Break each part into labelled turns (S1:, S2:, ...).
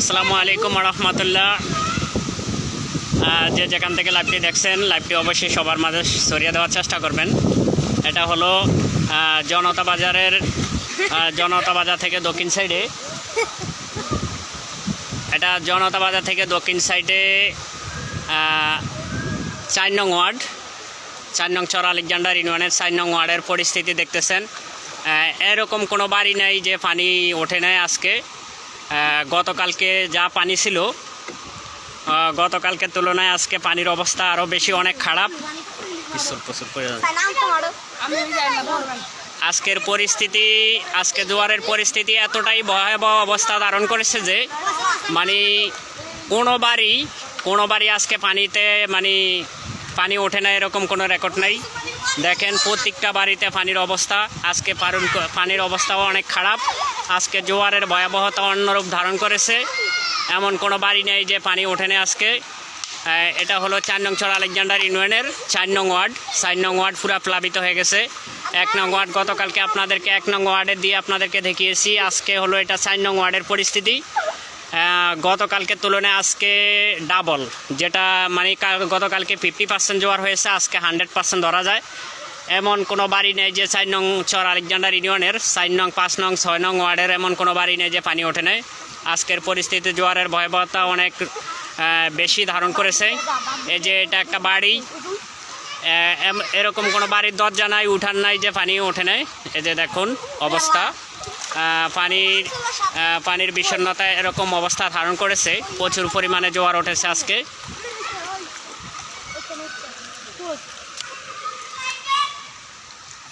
S1: আসসালামু আলাইকুম রহমতুল্লাহ যে যেখান থেকে লাইভটি দেখছেন লাইভটি অবশ্যই সবার মাঝে ছড়িয়ে দেওয়ার চেষ্টা করবেন। এটা হলো জনতা বাজারের জনতা বাজার থেকে দক্ষিণ সাইডে এটা জনতা বাজার থেকে দক্ষিণ সাইডে চার নং ওয়ার্ড। চার নং চর আলেকজান্ডার ইউনিয়নের চার নং ওয়ার্ডের পরিস্থিতি দেখতেছেন। এরকম কোনো বাড়ি নাই যে পানি ওঠে নাই আজকে। গতকালকে যা পানি ছিল গতকালকের তুলনায় আজকে পানির অবস্থা আরও বেশি অনেক খারাপ। আজকের পরিস্থিতি আজকে জোয়ারের পরিস্থিতি এতটাই ভয়াবহ অবস্থা ধারণ করেছে যে মানে কোনো বাড়ি কোনো বাড়ি আজকে পানিতে মানে পানি ওঠে না এরকম কোনো রেকর্ড নাই। দেখেন প্রত্যেকটা বাড়িতে পানির অবস্থা আজকে পানির অবস্থাও অনেক খারাপ। আজকে জোয়ারের ভয়াবহতা অন্যরূপ ধারণ করেছে। এমন কোনো বাড়ি নেই যে পানি ওঠে না আজকে। এটা হলো চার নং ছড় আলেকজান্ডার ইউনিয়নের চার নং ওয়ার্ড। চার নং ওয়ার্ড পুরো প্লাবিত হয়ে গেছে। এক নং ওয়ার্ড গতকালকে আপনাদেরকে এক নং ওয়ার্ডে দিয়ে আপনাদেরকে দেখিয়েছি। আজকে হলো এটা চার নং ওয়ার্ডের পরিস্থিতি। গতকালকে তুলনায় আজকে ডাবল, যেটা মানে গতকালকে ফিফটি পার্সেন্ট জোয়ার হয়েছে, আজকে হান্ড্রেড পার্সেন্ট ধরা যায়। এমন কোনো বাড়ি নেই যে চার নং চর আলেকজান্ডার ইউনিয়নের, চার নং, পাঁচ নং, ছয় নং ওয়ার্ডের এমন কোনো বাড়ি নেই যে পানি ওঠে নেই। আজকের পরিস্থিতি জোয়ারের ভয়াবহতা অনেক বেশি ধারণ করেছে। এই যে এটা একটা বাড়ি এরকম কোনো বাড়ির দরজা নাই, উঠান নাই যে পানি ওঠে নাই। এই যে দেখুন অবস্থা পানির পানির বিষণ্ণতা এরকম অবস্থা ধারণ করেছে। প্রচুর পরিমাণে জোয়ার উঠেছে আজকে।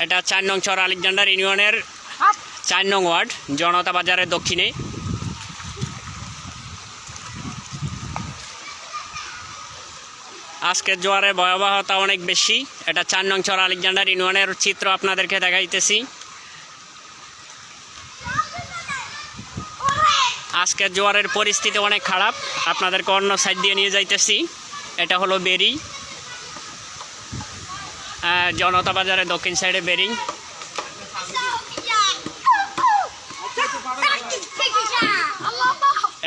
S1: এটা চার নং চর আলেকজান্ডার ইউনিয়নের চার নং ওয়ার্ড জনতা বাজারের দক্ষিণে। আজকের জোয়ারের ভয়াবহতা অনেক বেশি। এটা চার নং চর আলেকজান্ডার ইউনিয়নের চিত্র আপনাদেরকে দেখাইতেছি। আজকের জোয়ারের পরিস্থিতি অনেক খারাপ। আপনাদেরকে অন্য সাইড দিয়ে নিয়ে যাইতেছি। এটা হলো বেরি। জনতা বাজারের দক্ষিণ সাইডে বেরিং।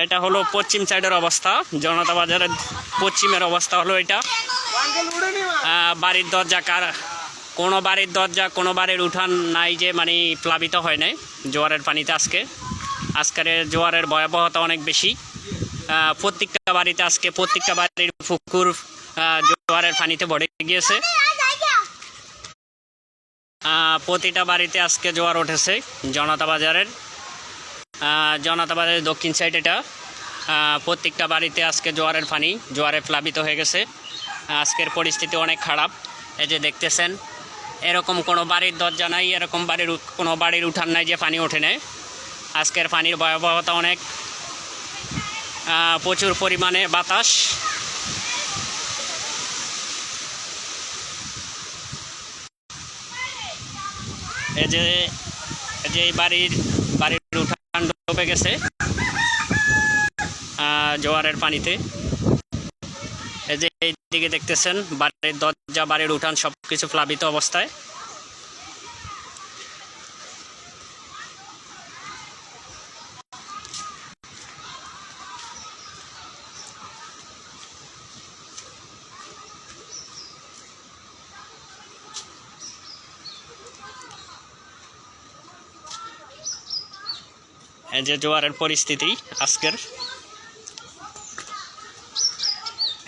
S1: এটা হলো পশ্চিম সাইডের অবস্থা। জনতা বাজারের পশ্চিমের অবস্থা হলো এটা। বাড়ির দরজা কার কোনো বাড়ির দরজা, কোনো বাড়ির উঠান নাই যে মানে প্লাবিত হয় নাই জোয়ারের পানিতে আজকে। আজকের জোয়ারের ভয়াবহতা অনেক বেশি। প্রত্যেকটা বাড়িতে আজকে প্রত্যেকটা বাড়ির পুকুর জোয়ারের পানিতে ভরে গিয়েছে। প্রতিটা বাড়িতে আজকে জোয়ার উঠেছে জনতা বাজারের। জনতা বাজারের দক্ষিণ সাইড এটা। প্রত্যেকটা বাড়িতে আজকে জোয়ারের পানি, জোয়ারে প্লাবিত হয়ে গেছে। আজকের পরিস্থিতি অনেক খারাপ। এই যে দেখতেছেন, এরকম কোনো বাড়ির দরজা নাই, এরকম বাড়ির কোনো বাড়ির উঠান নাই যে পানি ওঠে নেয় আজকের পানির ভয়াবহতা অনেক। প্রচুর পরিমাণে বাতাস। এই যে, এই বাড়ির বাড়ির উঠান ডুবে গেছে জোয়ারের পানিতে। এই যে এইদিকে দেখতেছেন, বাড়ির দরজা, বাড়ির উঠান সব কিছু প্লাবিত অবস্থায়। যে জোয়ারের পরিস্থিতি আজকের।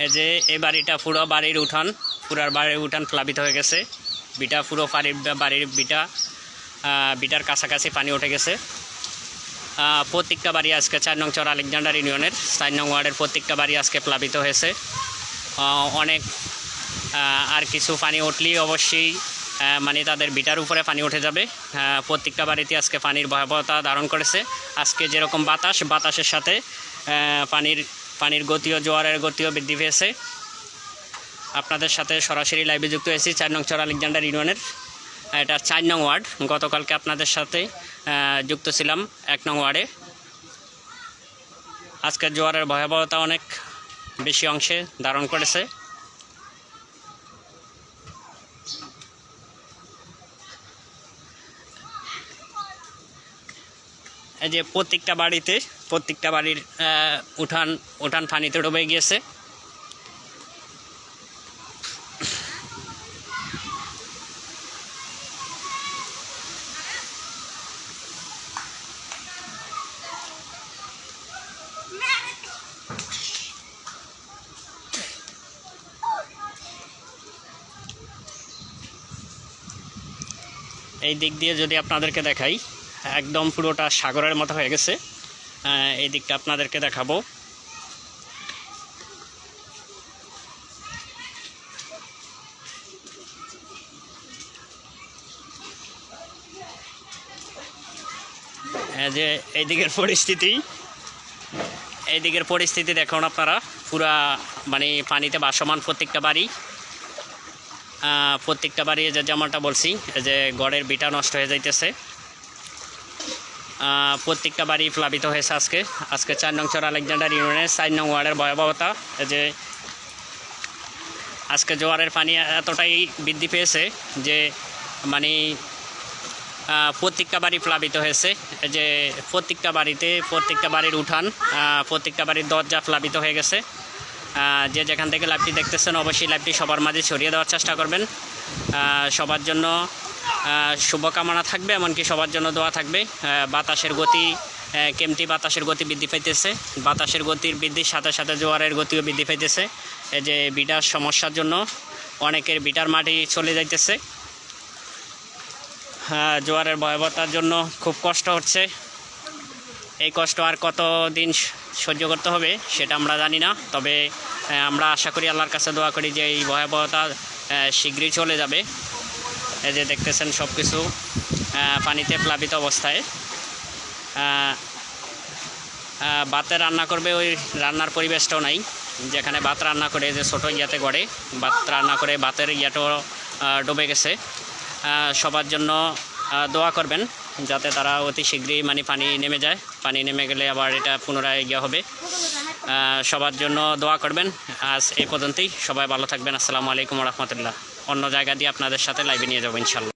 S1: এই যে এই বাড়িটা পুরো বাড়ির উঠান, পুরার বাড়ির উঠান প্লাবিত হয়ে গেছে। বিটা পুরো বাড়ির বাড়ির বিটা বিটার কাছাকাছি পানি উঠে গেছে। প্রত্যেকটা বাড়ি আজকে চার নং চর আলেকজান্ডার ইউনিয়নের, চার নং ওয়ার্ডের প্রত্যেকটা বাড়ি আজকে প্লাবিত হয়েছে। অনেক আর কিছু পানি উঠলেই অবশ্যই মানে তাদের বিটার উপরে পানি উঠে যাবে। প্রত্যেকটা বাড়িতে আজকে পানির ভয়াবহতা ধারণ করেছে। আজকে যেরকম বাতাস, বাতাসের সাথে পানির পানির গতিও, জোয়ারের গতিও বৃদ্ধি পেয়েছে। আপনাদের সাথে সরাসরি লাইভে যুক্ত হয়েছি চার নং চর আলেকজান্ডার ইউনিয়নের। এটা চার নং ওয়ার্ড। গতকালকে আপনাদের সাথে যুক্ত ছিলাম এক নং ওয়ার্ডে। আজকের জোয়ারের ভয়াবহতা অনেক বেশি অংশে ধারণ করেছে। যে প্রত্যেকটা বাড়িতে, প্রত্যেকটা বাড়ির উঠান উঠান পানিতে ডুবে গিয়েছে। এই দিক দিয়ে যদি আপনাদেরকে দেখাই একদম পুরোটা সাগরের মতো হয়ে গেছে। এই দিকটা আপনাদেরকে দেখাবো। যে এই দিকের পরিস্থিতি। এই দিকের পরিস্থিতি দেখুন আপনারা, পুরা মানে পানিতে বাসমান প্রত্যেকটা বাড়ি। প্রত্যেকটা বাড়ি যে যেমনটা বলছি যে গড়ের বিটা নষ্ট হয়ে যাইতেছে। প্রত্যেকটা বাড়ি প্লাবিত হয়েছে আজকে। আজকে চার নং চর আলেকজান্ডার ইউনিয়নের চার নং ওয়ার্ডের ভয়াবহতা যে আজকে জোয়ারের পানি এতটাই বৃদ্ধি পেয়েছে যে মানে প্রত্যেকটা বাড়ি প্লাবিত হয়েছে। যে প্রত্যেকটা বাড়িতে প্রত্যেকটা বাড়ির উঠান প্রত্যেকটা বাড়ির দরজা প্লাবিত হয়ে গেছে। যে যেখান থেকে লাইভটি দেখতেছেন, অবশ্যই লাইভটি সবার মাঝে ছড়িয়ে দেওয়ার চেষ্টা করবেন। সবার জন্য শুভকামনা থাকবে, এমনকি সবার জন্য দোয়া থাকবে। বাতাসের গতি কেমতি বাতাসের গতি বৃদ্ধি পাইতেছে। বাতাসের গতির বৃদ্ধির সাথে সাথে জোয়ারের গতিও বৃদ্ধি পাইতেছে। যে বিটার সমস্যার জন্য অনেকের বিটার মাটি চলে যাইতেছে। জোয়ারের ভয়াবহতার জন্য খুব কষ্ট হচ্ছে। এই কষ্ট আর কত দিন সহ্য করতে হবে, সেটা আমরা জানি না। তবে আমরা আশা করি আল্লাহর কাছে দোয়া করি যে এই ভয়াবহতা শীঘ্রই চলে যাবে। এই যে দেখতেছেন সব কিছু পানিতে প্লাবিত অবস্থায়। ভাতে রান্না করবে ওই রান্নার পরিবেশটাও নাই। যেখানে ভাত রান্না করে যে ছোটো ইয়াতে গড়ে, ভাত রান্না করে ভাতের ইয়াটাও ডুবে গেছে। সবার জন্য দোয়া করবেন যাতে তারা অতি শীঘ্রই মানে পানি নেমে যায়। পানি নেমে গেলে আবার এটা পুনরায় ইয়ে হবে। সবার জন্য দোয়া করবেন। আজ এই পর্যন্তই। সবাই ভালো থাকবেন। আসসালামু আলাইকুম রহমতুল্লাহ। অন্য জায়গা দিয়ে আপনাদের সাথে লাইভে নিয়ে যাব ইনশাল্লাহ।